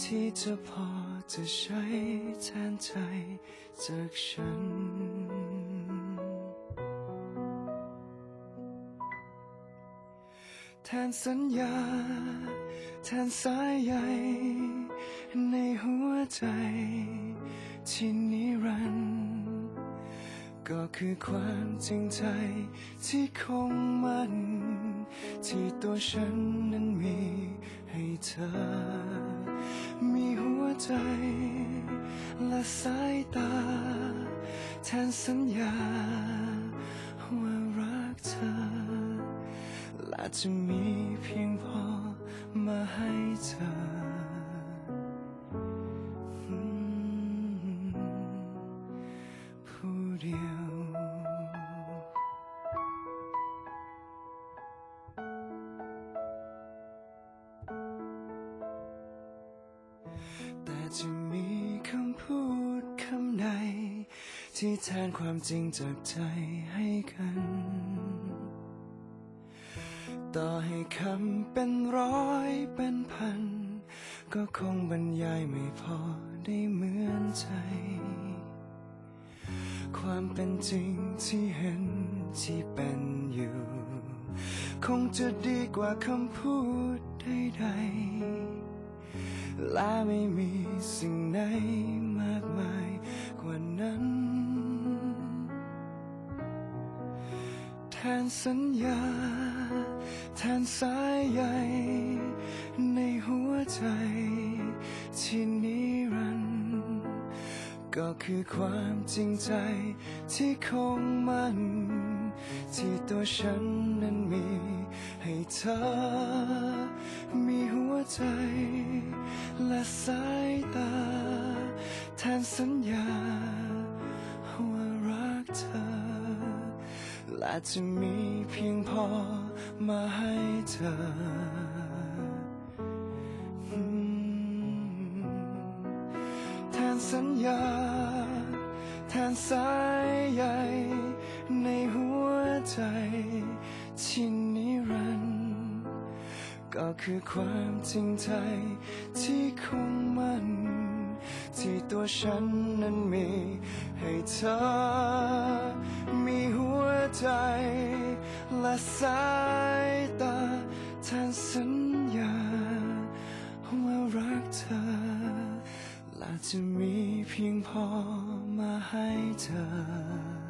ที่จะพอจะใช้แทนใจจากฉัน แทนสัญญา แทนสายใยในหัวใจ ที่นิรันดร์ก็คือความจริงใจที่คงมั่นที่ตัวฉันนั้นมีให้เธอ ใจ และสายตา แทนสัญญา ว่ารักเธอ และจะมีเพียงพอมาให้เธอ จะมีคำพูดคำใดที่แทนความจริงจากใจให้กัน ต่อให้คำเป็นร้อยเป็นพัน ก็คงบรรยายไม่พอได้เหมือนใจ ความเป็นจริงที่เห็นที่เป็นอยู่ คงจะดีกว่าคำพูดใดๆ และไม่มีสิ่งไหนมากมายกว่านั้น แทนสัญญา แทนสายใยในหัวใจที่นิรันดร์ก็คือความจริงใจที่คงมั่นที่ตัวฉันนั้นมีให้เธอมีหัวใจ และสายตา แทนสัญญา ว่ารักเธอ และจะมีเพียงพอมาให้เธอ แทนสัญญา แทนสายใยในหัวใจที่ ก็คือความจริงใจที่คงมัน ที่ตัวฉันนั้นมีให้เธอ มีหัวใจและสายตาแทนสัญญาว่ารักเธอ และจะมีเพียงพอมาให้เธอ